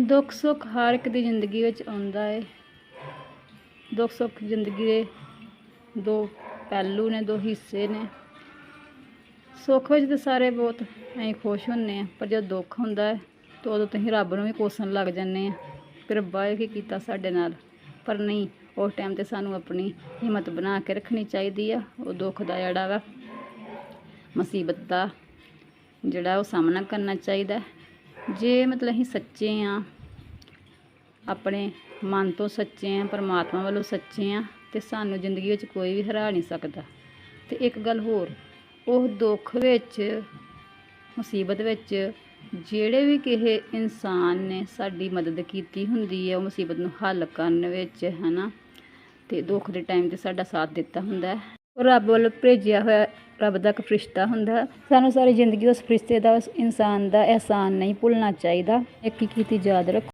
ਦੁੱਖ ਸੁੱਖ ਹਰ ਇੱਕ ਦੀ ਜ਼ਿੰਦਗੀ ਵਿੱਚ ਆਉਂਦਾ ਹੈ ਦੁੱਖ ਸੁੱਖ ਜ਼ਿੰਦਗੀ ਦੇ ਦੋ ਪਹਿਲੂ ਨੇ, ਦੋ ਹਿੱਸੇ ਨੇ। ਸੁੱਖ ਵਿੱਚ ਤਾਂ ਸਾਰੇ ਬਹੁਤ ਅਸੀਂ ਖੁਸ਼ ਹੁੰਨੇ ਆ ਪਰ ਜਦੋਂ ਦੁੱਖ ਹੁੰਦਾ ਹੈ, ਤਾਂ ਉਦੋਂ ਤੁਸੀਂ ਰੱਬ ਨੂੰ ਵੀ ਕੋਸਣ ਲੱਗ ਜਾਂਦੇ ਆ ਕਿ ਰੱਬਾ ਇਹ ਕੀ ਕੀਤਾ ਸਾਡੇ ਨਾਲ। ਪਰ ਨਹੀਂ, ਉਸ ਟਾਈਮ ਤੇ ਸਾਨੂੰ ਆਪਣੀ ਹਿੰਮਤ ਬਣਾ ਕੇ ਰੱਖਣੀ ਚਾਹੀਦੀ ਆ। ਉਹ ਦੁੱਖ ਦਾ ਜਿਹੜਾ ਵਾ, ਮੁਸੀਬਤ ਦਾ ਜਿਹੜਾ ਉਹ ਸਾਹਮਣਾ ਕਰਨਾ ਚਾਹੀਦਾ ਜੇ ਮਤਲਬ ਅਸੀਂ ਸੱਚੇ ਆ ਆਪਣੇ ਮਨ ਤੋਂ ਸੱਚੇ ਆ ਪਰਮਾਤਮਾ ਵੱਲੋਂ ਸੱਚੇ ਆ ਤੇ ਸਾਨੂੰ ਜ਼ਿੰਦਗੀ ਵਿੱਚ ਕੋਈ ਵੀ ਹਰਾ ਨਹੀਂ ਸਕਦਾ। ਤੇ ਇੱਕ ਗੱਲ ਹੋਰ, ਉਹ ਦੁੱਖ ਵਿੱਚ, ਮੁਸੀਬਤ ਵਿੱਚ ਜਿਹੜੇ ਵੀ ਕਿਸੇ ਇਨਸਾਨ ਨੇ ਸਾਡੀ ਮਦਦ ਕੀਤੀ ਹੁੰਦੀ ਹੈ, ਉਹ ਮੁਸੀਬਤ ਨੂੰ ਹੱਲ ਕਰਨ ਵਿੱਚ, ਹਨਾ, ਤੇ ਦੁੱਖ ਦੇ ਟਾਈਮ ਤੇ ਸਾਡਾ ਸਾਥ ਦਿੱਤਾ ਹੁੰਦਾ ਹੈ। ਉਹ ਰੱਬ ਵੱਲੋਂ ਭੇਜਿਆ ਹੋਇਆ ਰੱਬ ਦਾ ਇੱਕ ਫਰਿਸ਼ਤਾ ਹੁੰਦਾ। ਸਾਨੂੰ ਸਾਰੀ ਜ਼ਿੰਦਗੀ ਉਸ ਫਰਿਸ਼ਤੇ ਦਾ, ਉਸ ਇਨਸਾਨ ਦਾ ਅਹਿਸਾਨ ਨਹੀਂ ਭੁੱਲਣਾ ਚਾਹੀਦਾ। ਇੱਕ ਹੀ ਕੀਤੀ ਯਾਦ ਰੱਖੋ।